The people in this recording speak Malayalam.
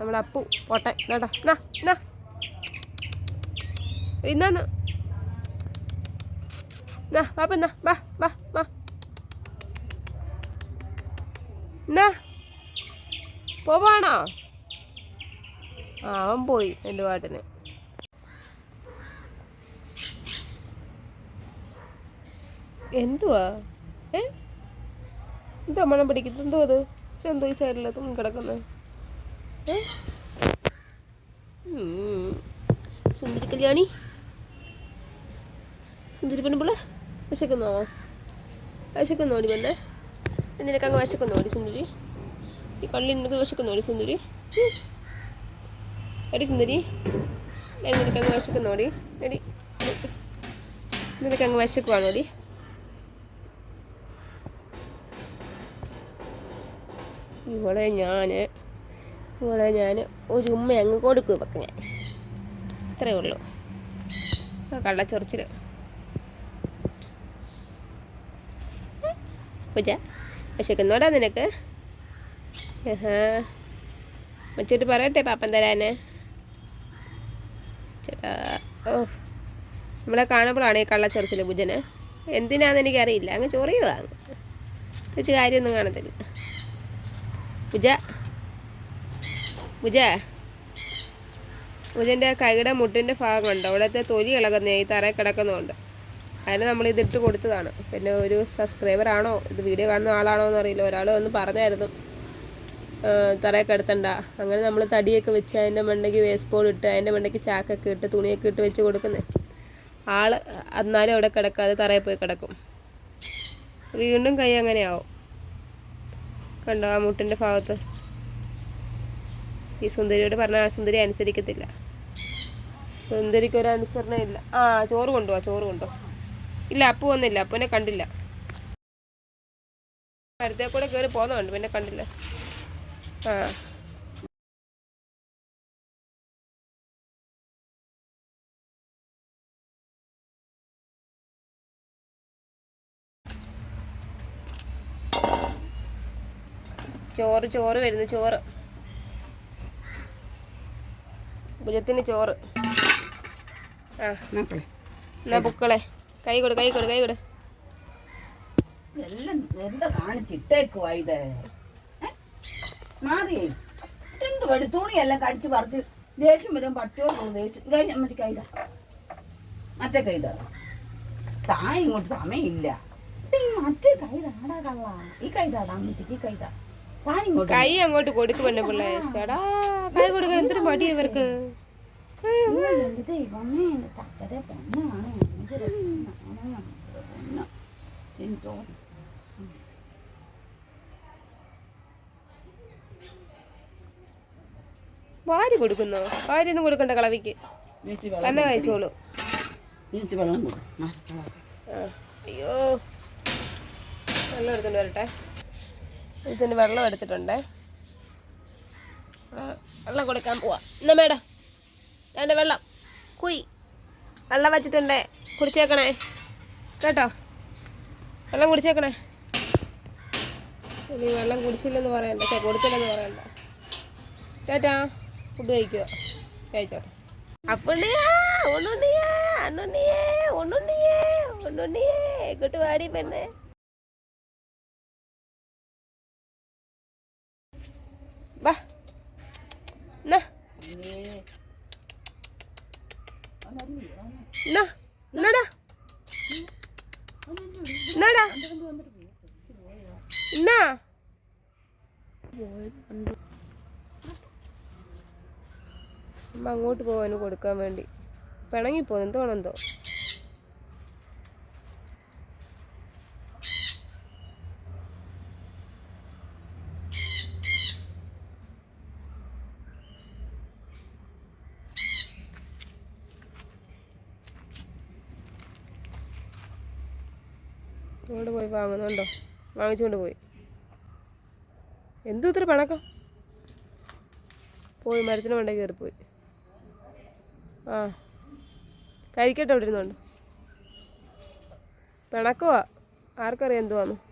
നമ്മുടെ അപ്പു പോട്ടെ. വാ വാ വാ പോവാണോ? ആ അവൻ പോയി എന്റെ പാട്ടിന്. എന്തുവാ? ഏ? എന്താ മണം പിടിക്കുന്നത്? എന്തോ അത് എന്തോ ഈ സൈഡിൽ തൂങ്ങി കിടക്കുന്നത് സുന്ദരി കല്യാണി? സുന്ദരി പെൺപിള്ള വിശക്കുന്നോ? വിശക്കുന്നോടി വന്നേ നിനക്ക് അങ്ങ് വിശക്കുന്നോടി സുന്ദരി? ഈ കള്ളി നിനക്ക് വിശക്കുന്നോടി സുന്ദരി? ഉം. എടി സുന്ദരി എന്തിനൊക്കെ അങ്ങ് വിശക്കുന്നോടി എടി നിനക്ക് അങ്ങ് വിശക്കുവാണോടി ഇവിടെ ഞാൻ ഇവിടെ ഞാൻ ഒരു ഉമ്മ അങ്ങ് കൊടുക്കും ഇവക്ക് ഞാൻ. ഇത്രയേ ഉള്ളൂ. കള്ളച്ചൊറിച്ചിൽ പൂജ വിശക്കുന്നോടാ നിനക്ക്? ആഹാ. വച്ചിട്ട് പറയട്ടെ പാപ്പൻ തരാന്. ഓ. നമ്മളെ കാണുമ്പോഴാണ് ഈ കള്ളച്ചൊറിച്ചിൽ പൂജന്. എന്തിനാന്ന് എനിക്കറിയില്ല. അങ്ങ് ചൊറിയുവാ അങ്ങ്. കാര്യമൊന്നും കാണത്തില്ല. പൂജ. പൂജ. പൂജന്റെ കൈയുടെ മുട്ടിന്റെ ഭാഗമുണ്ട്. അവിടുത്തെ തൊലി ഇളകുന്ന. ഈ തറയിൽ കിടക്കുന്നുണ്ട്. അതിന് നമ്മൾ ഇതിട്ട് കൊടുത്തതാണ്. പിന്നെ ഒരു സബ്സ്ക്രൈബർ ആണോ? ഇത് വീഡിയോ കാണുന്ന ആളാണോ എന്ന് അറിയില്ല. ഒരാൾ ഒന്ന് പറഞ്ഞായിരുന്നു. തറയെ കിടത്തണ്ട. അങ്ങനെ നമ്മൾ തടിയൊക്കെ വെച്ച് അതിന്റെ മണ്ടയ്ക്ക് വേസ്റ്റ് ബോർഡ് ഇട്ട് അതിന്റെ മണ്ടയ്ക്ക് ചാക്കൊക്കെ ഇട്ട് തുണിയൊക്കെ ഇട്ട് വെച്ച് കൊടുക്കുന്നേ. ആൾ എന്നാലും അവിടെ കിടക്കാതെ തറയിൽ പോയി കിടക്കും. വീണ്ടും കൈ അങ്ങനെയാവും. കണ്ടോ ആ മുട്ടിന്റെ ഭാഗത്ത്? ഈ സുന്ദരിയോട് പറഞ്ഞാൽ ആ സുന്ദരി അനുസരിക്കത്തില്ല. സുന്ദരിക്ക് ഒരു അനുസരണ ഇല്ല. ആ ചോറ് കൊണ്ടുപോവാ ചോറ് കൊണ്ടോ. ഇല്ല അപ്പു വന്നില്ല അപ്പുവിനെ കണ്ടില്ല. അടുത്തേ കൂടെ കയറി പോകുന്നുണ്ട് പിന്നെ കണ്ടില്ല. ആ. ചോറ് ചോറ് വരുന്നു ചോറ്. ഭുജത്തിന് ചോറ്. ആ. എന്നാ ബുക്കളെ കൈ കൊടു കൈ കൊടു കൈ കൊടു. എല്ലാം എന്താ കാണിച്ചിട്ടേക്കുവാ ഇത്? മാറിയേ. എന്ത് പടി തുണിയെല്ലാം കടിച്ച് പറിച്ച് ദേഷ്യം വരും പട്ടിയോട് ദേഷ്യം. കഴിഞ്ഞ മറ്റേ കൈത. മറ്റേ കൈത. താ ഇങ്ങോട്ട് സമയമില്ല. ഈ മറ്റേ കൈതാടാ കള്ള. ഈ കൈതാടാ അമ്മച്ചിക്ക് ഈ കൈത. കൈ അങ്ങോട്ട് കൊടുക്ക് പെണ്ണ പിള്ളേ. ചേടാ കൈ കൊടുക്കാൻ എന്തൊരു മടി ഇവർക്ക്. വാരി കൊടുക്കുന്നോ? വാരി ഒന്നും കൊടുക്കണ്ട കളവിക്ക്. തന്നെ കഴിച്ചോളൂ. അയ്യോ. വെള്ളം എടുത്തോണ്ട് വരട്ടെ. ഇതിന് വെള്ളം എടുത്തിട്ടുണ്ടേ. വെള്ളം കൊടുക്കാൻ പോവാ. എന്നാ മേഡം എന്റെ വെള്ളം. കുയി വെള്ളം വച്ചിട്ടുണ്ടേ. കുടിച്ചേക്കണേ. കേട്ടോ? വെള്ളം കുടിച്ചേക്കണേ. ഇനി വെള്ളം കുടിച്ചില്ലെന്ന് പറയണ്ട. ചേ കൊടുത്തില്ലെന്ന് പറയണ്ട. കേട്ടാ ഫുഡ് കഴിക്കുക കഴിച്ചോട്ടെ. അപ്പുണ്ണിയാ ഒന്നുണ്ണിയാ അണ്ണുണ്ണിയേ ഒന്നുണ്ണിയേ ഒന്നുണ്ണിയേ ഇങ്ങോട്ട് വാടി പെണ്ണേ? Na. അങ്ങോട്ട് പോവാൻ കൊടുക്കാൻ വേണ്ടി. പിണങ്ങിപ്പോ എന്തോ അങ്ങോട്ട് പോയി വാങ്ങുന്നുണ്ടോ? വാങ്ങിച്ചുകൊണ്ട് പോയി. എന്തു ഇത്ര പണക്കം? പോയി മരത്തിന് വേണ്ട കയറിപ്പോയി. ആ. കഴിക്കട്ടെ അവിടെ ഇരുന്നുണ്ട്? പിണക്കുവാ. ആർക്കറിയാം എന്തുവാന്ന്?